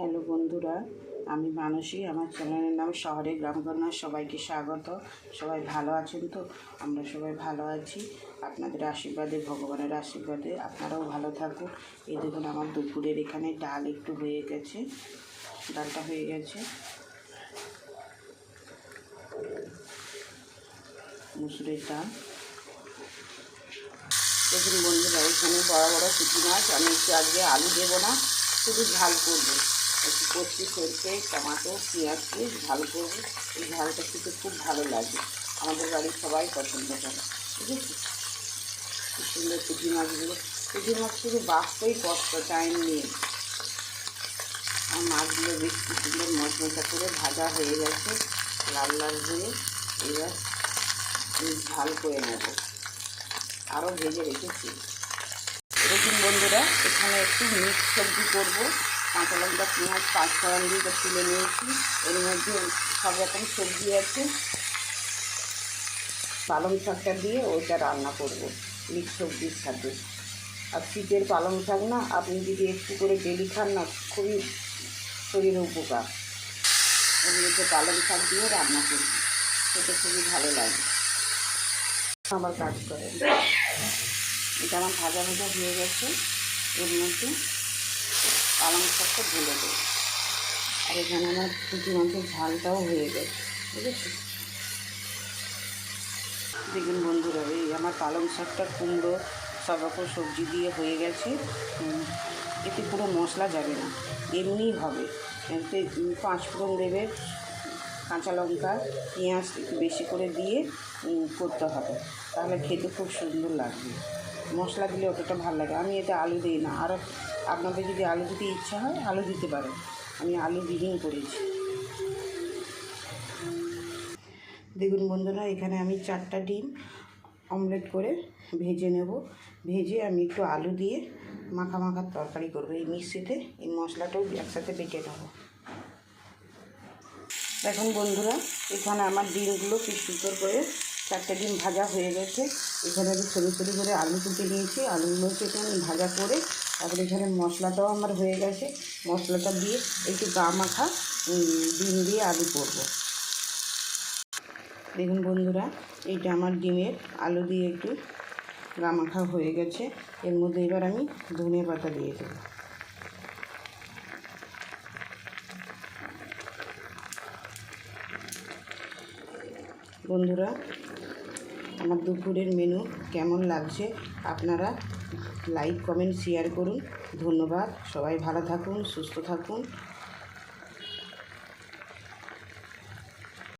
Hello বন্ধুরা, আমি মানসী, আমার চ্যানেলের নাম শহরে গ্রামগঞ্জ সবাইকে স্বাগত। সবাই ভালো আছেন তো? আমরা সবাই ভালো আছি। আপনাদের আশীর্বাদে, ভগবানের আশীর্বাদে আপনারাও ভালো থাকুন। এই দেখুন, আমার দুপুরের এখানে ডাল একটু হয়ে গেছে। ডালটা হয়ে গেছে। মুসুরের ডাল। দেখুন বন্ধুরা, এখানে বড় বড় পুঁটি মাছ আমি একটু আজকে আলু দেবো না, শুধু ঝাল করব। একটু কচি সরষে টমাটো পেঁয়াজ দিয়ে ঝাল করব এই ঝালটা খেতে খুব ভালো লাগে। আমাদের বাড়ির সবাই পছন্দ করে। বুঝেছি খুব সুন্দর পুঁটি মাছগুলো পুঁটি মাছ শুধু বাঁচতেই কষ্ট টাইম নিয়ে আর মাছগুলো বেশ কি সুন্দর মশমশা করে ভাজা হয়ে গেছে। লাল লাল হয়ে এবার ঝাল করে নেব আরও ভেজে রেখেছি দেখুন বন্ধুরা এখানে একটু মিক্স সবজি করব। কাঁচা লঙ্কা পেঁয়াজ পাঁচ ফোড়ন দিয়ে তুলে নিয়েছি। এর মধ্যে সব রকম সবজি আছে। পালং শাকটা দিয়ে ওইটা রান্না করব মিক্স সবজির সাথে। আর শীতের পালং শাক না, আপনি যদি একটু করে ডেলি খান না, খুবই শরীরে উপকার। মধ্যে পালং শাক দিয়ে রান্না করবি, খেতে খুবই ভালো লাগে। আমার কাজ করে। এটা আমার ভাজা ভাজা হয়ে গেছে, এর মধ্যে পালং শাকটা ঢেলে দেবো। আর এখানে আমার পুঁটি মাছের ঝালটাও হয়ে গেছে বুঝেছি দেখুন বন্ধুরা, এই আমার পালং শাকটা কুমড়ো সব রকম সবজি দিয়ে হয়ে গেছে। এতে পুরো মশলা যাবে না, এমনিই হবে। এতে পাঁচ ফোড়ন দেবে, কাঁচা লঙ্কা, পেঁয়াজ একটু বেশি করে দিয়ে করতে হবে। তাহলে খেতে খুব সুন্দর লাগবে। মশলা দিলে অতটা ভালো লাগে আমি এতে আলু দিই না আর আপনাদের যদি আলু দিতে ইচ্ছা হয়, আলু দিতে পারেন। আমি আলু বিহীন করেছি। দেখুন বন্ধুরা, এখানে আমি চারটা ডিম অমলেট করে ভেজে নেব। ভেজে আমি একটু আলু দিয়ে মাখা মাখার তরকারি করব। এই মিক্সিতে, এই মশলাটাও একসাথে বেটে নেব। দেখুন বন্ধুরা, এখানে আমার ডিমগুলো কি সুন্দর করে চারটে ডিম ভাজা হয়ে গেছে। এখানে আমি ছোটো ছোটো করে আলু কুটে নিয়েছি। আলুগুলো কেটে আমি ভাজা করে তারপরে এখানে মশলাটাও আমার হয়ে গেছে। মশলাটা দিয়ে একটু গা মাখা ডিম দিয়ে আলু করব। দেখুন বন্ধুরা, এইটা আমার ডিমের আলু দিয়ে একটু গা মাখা হয়ে গেছে। এর মধ্যে এবার আমি ধনে পাতা দিয়ে দেবো। বন্ধুরা আমার দুপুরের মেনু কেমন লাগছে আপনারা লাইক কমেন্ট শেয়ার করুন। ধন্যবাদ। সবাই ভালো থাকুন, সুস্থ থাকুন।